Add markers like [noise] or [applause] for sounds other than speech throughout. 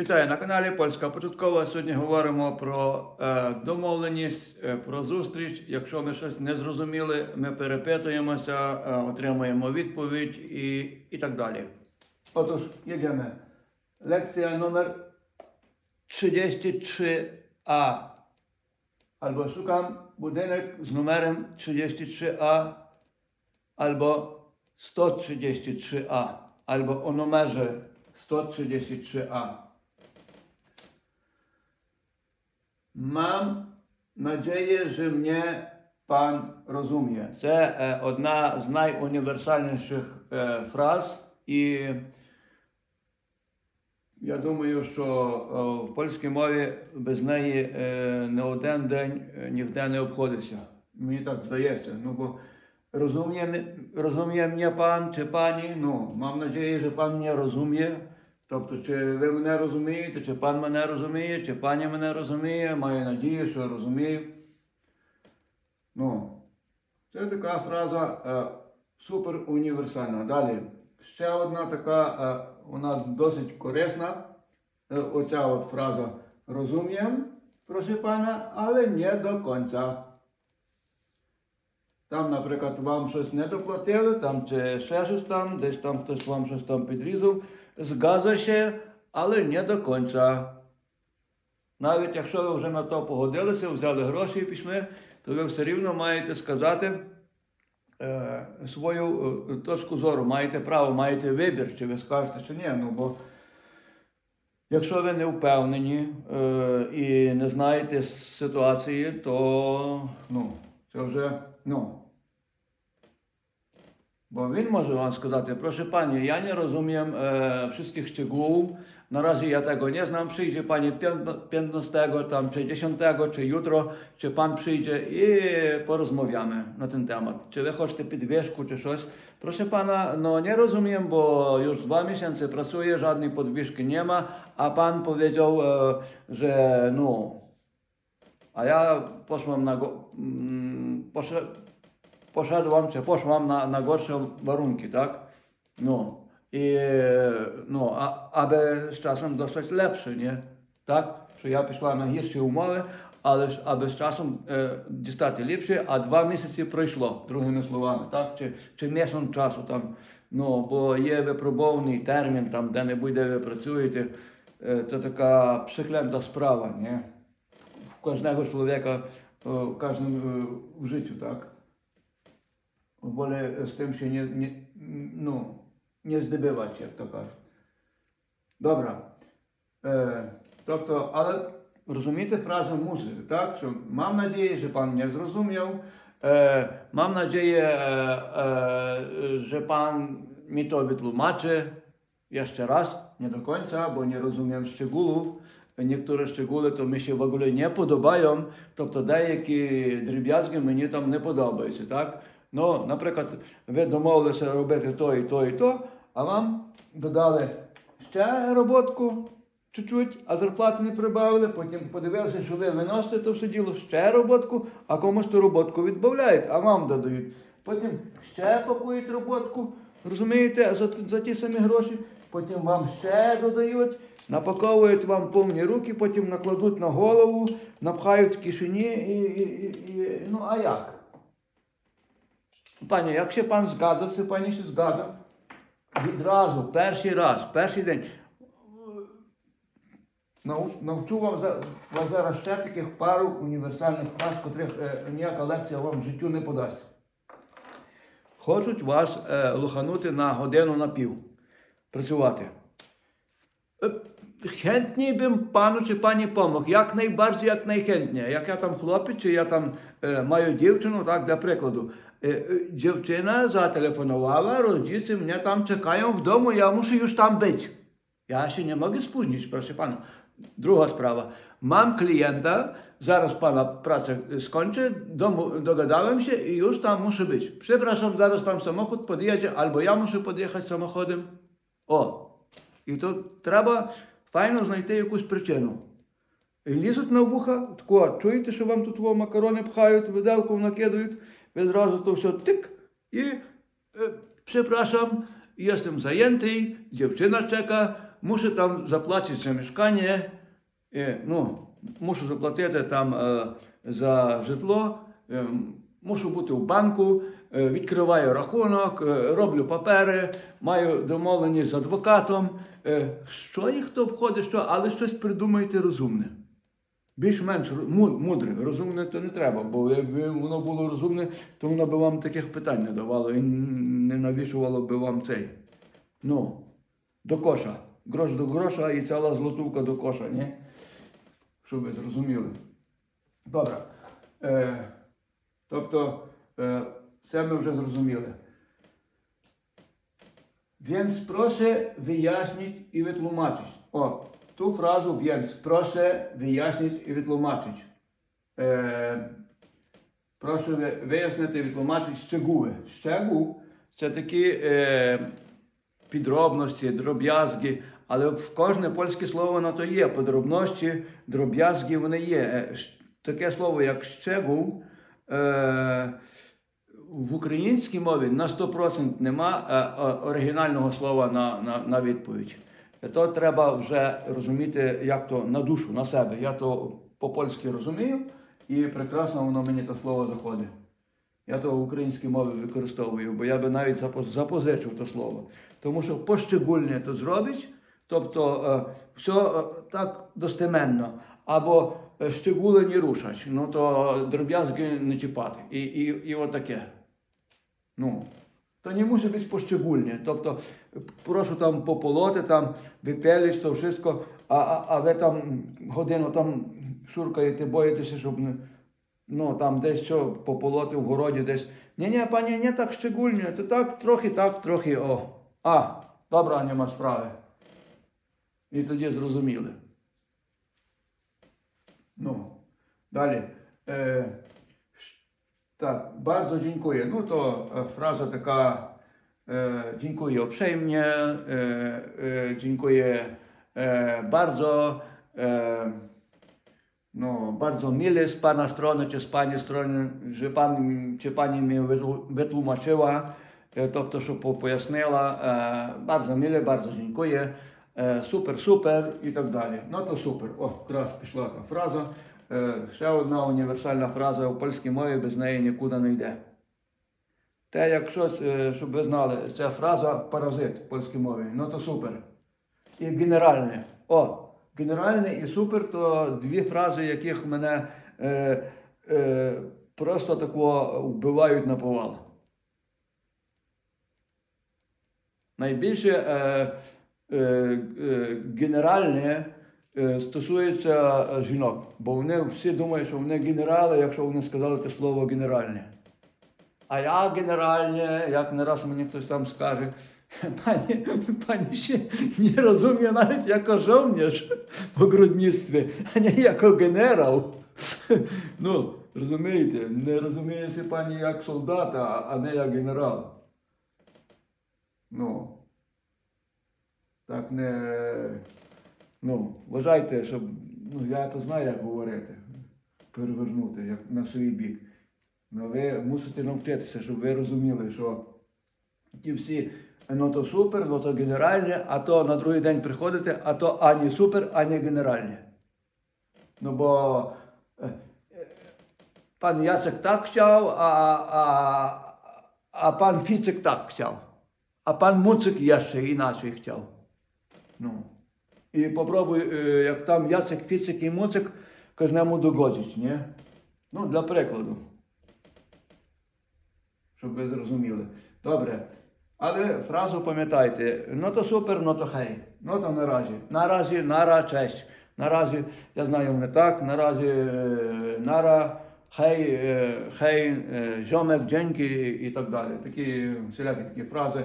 Вітаю на каналі Польська Початкова. Сьогодні говоримо про е, домовленість, е, про зустріч. Якщо ми щось не зрозуміли, ми перепитуємося, е, отримуємо відповідь і, і так далі. Отож, їдемо. Лекція номер 33А. Albo szukam budynek z numerem 33A, albo 133A, albo o numerze 133A. Mam nadzieję, że mnie Pan rozumie. Це одна з найуніверсальніших фраз, і я думаю, що в польській мові без неї не один день ніде не обходиться. Мені так здається. Ну, бо розуміє, розуміє мене пан чи пані. Ну, мам надію, що пан мене розуміє. Тобто, чи ви мене розумієте, чи пан мене розуміє, чи пані мене розуміє, маю надію, що розумію. Ну, це така фраза е, супер універсальна. Далі. Ще одна така, е, вона досить корисна. Е, оця от фраза розумієм, прошу пана, але не до кінця. Там, наприклад, вам щось не доплатили, там чи ще щось там, десь там хтось вам щось там підрізав. Ще, але не до кінця. Навіть якщо ви вже на то погодилися, взяли гроші і пішли, то ви все рівно маєте сказати е, свою е, точку зору, маєте право, маєте вибір, чи ви скажете, чи ні. Ну, бо якщо ви не впевнені е, і не знаєте ситуації, то ну, це вже ну. Bo він може вам сказати, proszę Panie, ja nie rozumiem e, wszystkich szczegółów, na razie ja tego nie znam, przyjdzie Pani 15, tam, czy 10, czy jutro, czy Pan przyjdzie i porozmawiamy na ten temat. Czy Wy chcecie podwyżku, czy coś. Proszę Pana, no nie rozumiem, bo już dwa miesiące pracuję, żadnej podwyżki nie ma, a Pan powiedział, e, że no, a ja poszłam na, go, mm, poszedł, poszedłem, czy poszłam na, na gorsze warunki, tak? No. I no, a, aby z czasem dostać lepsze, nie? Tak? Że ja пішла на гірші умови, але ж аби з часом е, дістати ліпше, а два місяці пройшло, другими словами, так? Чи, чи місяць часу там. Ну, бо є випробований термін, там, де не буде ви працюєте. Е, це така приклента справа, не? В кожного чоловіка, е, в кожному е, в житті, так? wolę z tym się nie, nie, no, nie zdobywać, jak to кажуть. Dobra. Е, тобто, але розумієте фразу мусите, так? Що мам надію, що пан не зрозумів. Е, мам надію, е, е, що пан mi to wytłumaczy jeszcze raz, nie do końca, bo nie rozumiem szczegółów. Niektóre szczegóły to mi się w ogóle nie тобто деякі дріб'язки мені там не подобаються, так? Ну, наприклад, ви домовилися робити то і то і то, а вам додали ще роботку чуть-чуть, а зарплати не прибавили, потім подивилися, що ви виносите то все діло, ще роботку, а комусь ту роботку відбавляють, а вам додають. Потім ще пакують роботку, розумієте, за, за ті самі гроші, потім вам ще додають, напаковують вам повні руки, потім накладуть на голову, напхають в кишені і, і, і, і ну а як? Пані, якщо пан згадався, пані ще згадав, відразу, перший раз, перший день. Навчу вам, зараз ще таких пару універсальних фраз, котрих е, ніяка лекція вам в життю не подасть. Хочуть вас е, луханути на годину на пів працювати. Е, Chętniej bym panu czy pani pomógł, jak najbardziej, jak najchętniej. Jak ja tam chłopiec, czy ja tam e, mаю дівчину, так, для прикладу. Е, е, дівчина зателефонувала, mnie tam czekają w domu, ja muszę już tam być. Ja się nie mogę spóźnić, proszę pana. Druga sprawa. Mam klienta, zaraz pana pracę skończę, domu, dogadałem się i już tam muszę być. Przepraszam, zaraz tam samochód podjedzie, albo ja muszę podjechać samochodem. O, і то треба файно знайти якусь причину. І лізуть на вуха, тако, чуєте, що вам тут во макарони пхають, виделку накидають, ви зразу то все тик і е, przepraszam, jestem zajęty, dziewczyna czeka, muszę tam zapłacić za mieszkanie, е, ну, мушу заплатити там е, за житло, е, мушу бути в банку, е, відкриваю рахунок, роблю папери, маю домовленість з адвокатом. Що їх то обходить, що, але щось придумайте розумне. Більш-менш мудре, розумне то не треба, бо якби воно було розумне, то воно би вам таких питань не давало і не навішувало би вам цей. Ну, до коша. Грош до гроша і ціла злотувка до коша, ні? Щоб ви зрозуміли. Добре. Е, тобто, е, це ми вже зрозуміли. Proszę wyjaśnić i wytłumaczyć. O, tu frazę więc proszę wyjaśnić i wytłumaczyć. E, proszę wy- wyjaśnić i wytłumaczyć szczegóły. Szczegół це такі е, підробності, дроб'язки, але в кожне польське слово воно то є. Подробності, дроб'язки вони є. Е, Таке слово, як щегул, е, в українській мові на 100% нема е, е, оригінального слова на, на, на відповідь. То треба вже розуміти, як то на душу, на себе. Я то по-польськи розумію, і прекрасно воно мені те слово заходить. Я то в українській мові використовую, бо я би навіть запозичив то слово. Тому що пощегульне то зробить, тобто е, все так достеменно. Або е, щегули не рушать, ну то дроб'язки не чіпати. І, і, і отаке. Ну, то не мусить бути пощегульне. Тобто, прошу там пополоти, там випеліш, то wszystko, а, а, а ви там годину там шуркаєте, боїтеся, щоб. Ну, там десь що пополоти в городі, десь. Ні, ні, пані, не так щегульне, то так, трохи так, трохи о. А, добра, нема справи. І тоді зрозуміли. Ну, далі. Е, ш- tak, bardzo dziękuję. No to e, fraza taka, e, dziękuję uprzejmie, e, e, dziękuję e, bardzo, e, no, bardzo mile z Pana strony, czy z Pani strony, że Pan, czy Pani mi wytłu- wytłumaczyła, e, to, to, що по- пояснила. E, bardzo mile, bardzo dziękuję. Super і так далі. Ну то супер. О, якраз пішла та фраза. Е, ще одна універсальна фраза у польській мові, без неї нікуди не йде. Те, як щось, е, щоб ви знали, ця фраза паразит в польській мові. Ну то супер. І генеральне. О, генеральне і супер то дві фрази, яких мене е, е, просто тако вбивають на повал. Найбільше е, генеральне е, стосується е, жінок, бо вони всі думають, що вони генерали, якщо вони сказали те слово генеральне. А я генеральне, як не раз мені хтось там скаже, [laughs] пані, пані ще не розуміє навіть як жовніш по грудництві, а не як генерал. [laughs] Ну, розумієте, не розуміється пані як солдата, а не як генерал. Ну, так не. Ну, вважайте, щоб. Ну, я то знаю, як говорити. Перевернути, як на свій бік. Ну, ви мусите навчитися, щоб ви розуміли, що ті всі, ну то супер, ну то генеральне, а то на другий день приходите, а то ані супер, ані генеральне. Ну бо е, е, пан Яцек так хотів, а, а, а пан Фіцик так хотів. А пан Муцик ще інакше хотів. Ну. І попробуй, е, як там Яцек, Фіцик і Муцик кожному догодить, ні? Ну, для прикладу. Щоб ви зрозуміли. Добре. Але фразу пам'ятайте, ну то супер, ну то хей. Ну то наразі. Наразі, нара, честь. Наразі, я знаю не так, наразі е, нара, хей, е, хей, зьомек, дзеньки і так далі. Такі всілякі такі фрази.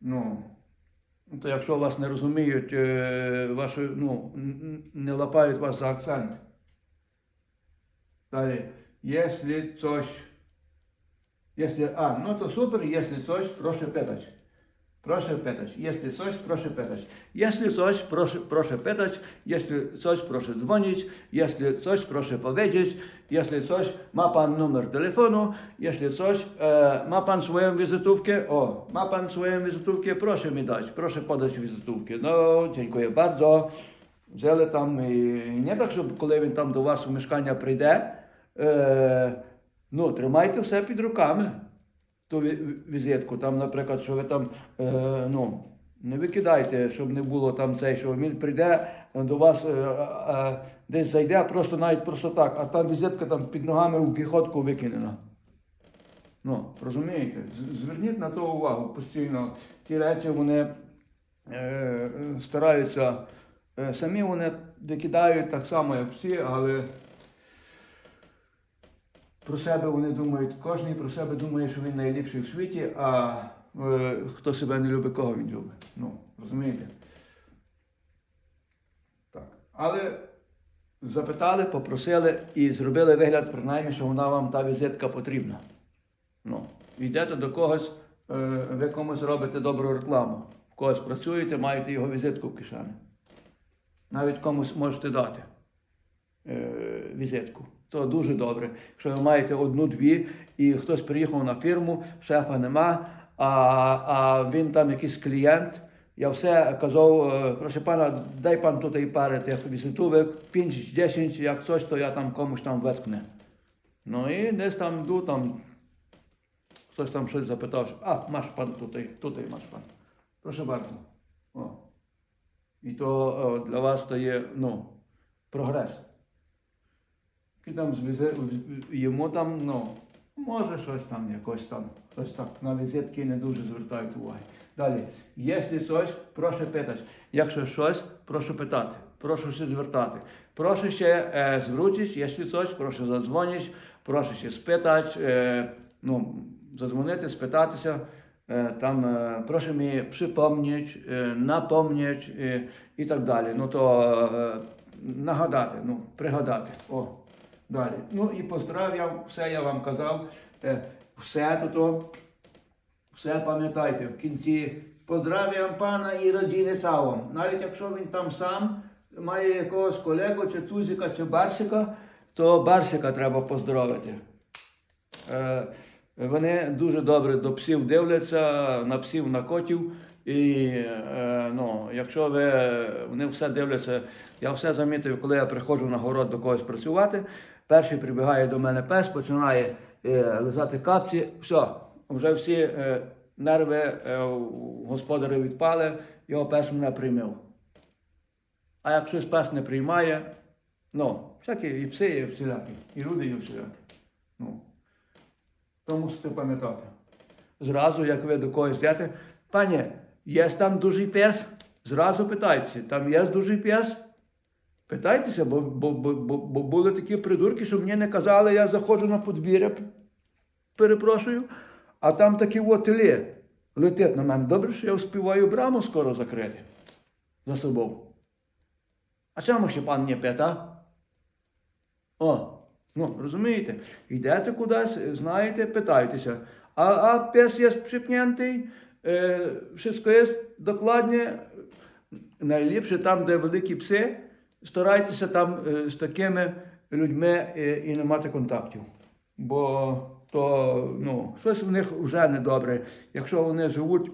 Ну, то якщо вас не розуміють, е, вашу, ну, не лапають вас за акцент. Далі. Якщо щось, якщо, а, ну то супер, якщо щось, прошу питати. Proszę pytać. Jeśli coś, proszę pytać. Jeśli coś, proszę, proszę pytać. Jeśli coś, proszę dzwonić. Jeśli coś, proszę powiedzieć. Jeśli coś, ma pan numer telefonu. Jeśli coś, e, ma pan swoją wizytówkę. O, ma pan swoją wizytówkę, proszę mi dać. Proszę podać wizytówkę. No, dziękuję bardzo. Żele tam e, nie tak, żeby kolejny tam do was u mieszkania przyjdę. E, no, trzymajcie się pod rukami. Ту візитку. Там, наприклад, що ви там е, ну, не викидайте, щоб не було там цей, що він прийде до вас, е, е, десь зайде, просто навіть просто так, а там візитка там під ногами у піхотку викинена. Ну, розумієте? Зверніть на то увагу постійно. Ті речі вони е, стараються. Е, Самі вони викидають так само, як всі, але про себе вони думають, кожен про себе думає, що він найліпший в світі, а е, хто себе не любить, кого він любить. Ну, розумієте? Так. Але запитали, попросили і зробили вигляд, принаймні, що вона вам та візитка потрібна. Ну, йдете до когось, е, ви комусь робите добру рекламу. В когось працюєте, маєте його візитку в кишені. Навіть комусь можете дати е, візитку. То дуже добре. Якщо ви маєте одну-дві, і хтось приїхав на фірму, шефа нема, а, а він там якийсь клієнт. Я все казав, е, прошу пана, дай пан тут і пари тих візитових, 5-10, як coś, то я там комусь там веткне. Ну і десь там йду, там хтось там щось запитав, а, маш пан тут, тут маш пан. Прошу. О. І то о, для вас то є ну, прогрес. І там з візи- в- йому там, ну, може щось там, якось там, хтось так на візитки не дуже звертають уваги. Далі, якщо щось, прошу питати. Якщо щось, прошу питати. Прошу ще звертати. Прошу ще е, звручись, якщо щось, прошу задзвонити, прошу ще спитати, е, ну, задзвонити, спитатися. Там прошу мені припомнити, напомнити і так далі. Ну то нагадати, ну, пригадати. О, далі. Ну і поздрав'яв, все я вам казав. Все тут, все пам'ятайте, в кінці поздрав'ям пана і родини цілом. Навіть якщо він там сам має якогось колегу, чи тузика, чи барсика, то барсика треба поздоровити. Е, Вони дуже добре до псів дивляться, на псів, на котів. І е, ну, якщо ви вони все дивляться, я все замітив, коли я приходжу на город до когось працювати. Перший прибігає до мене пес, починає е, лизати капці. Все, вже всі е, нерви е, господаря відпали, його пес мене приймив. А як щось пес не приймає, ну, всякі і пси, і всілякі, і люди, і всілякі. Ну, то мусите пам'ятати. Зразу, як ви до когось йдете, пані, є там дужий пес? Зразу питайтеся, там є дужий пес? Питайтеся, бо, бо, бо, бо, були такі придурки, що мені не казали, я заходжу на подвір'я, перепрошую, а там такі от летить на мене. Добре, що я вспіваю браму скоро закрити за собою. А чому ще пан не пита? О, ну, розумієте, йдете кудись, знаєте, питайтеся. А, а пес є припнятий, е, все є докладне. Найліпше там, де великі пси, старайтеся там е, з такими людьми е, і не мати контактів. Бо то, ну, щось в них вже недобре. Якщо вони живуть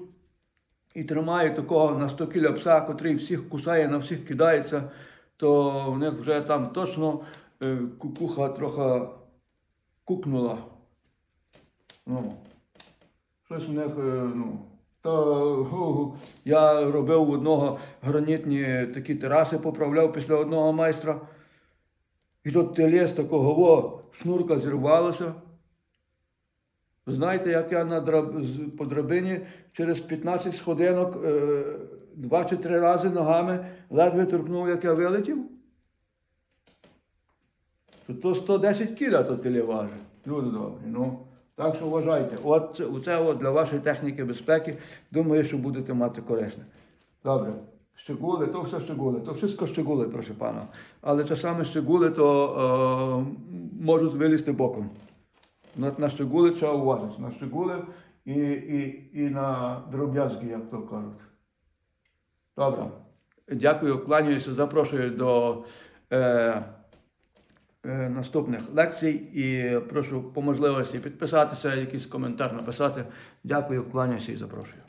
і тримають такого на 100 кіля пса, котрий всіх кусає, на всіх кидається, то в них вже там точно е, кукуха трохи кукнула. Ну, щось у них, ну. То я робив одного гранітні такі тераси, поправляв після одного майстра. І тут телес такого во, шнурка зірвалася. Знаєте, як я на драб... по драбині через 15 сходинок е... два чи три рази ногами ледве торкнув, як я вилетів? То 110 кіля то теле важить. Люди добрі. Ну, так що вважайте. От це, от для вашої техніки безпеки. Думаю, що будете мати корисне. Добре. Щегули, то все щегули, то wszystko щегули, прошу пана. Але часами щегули, то е, можуть вилізти боком. На, на щегули треба уважити. На щегули і, і, і на дроб'язки, як то кажуть. Добре. Дякую, кланяюся, запрошую до е, наступних лекцій і прошу по можливості підписатися, якийсь коментар написати. Дякую, кланяюся і запрошую.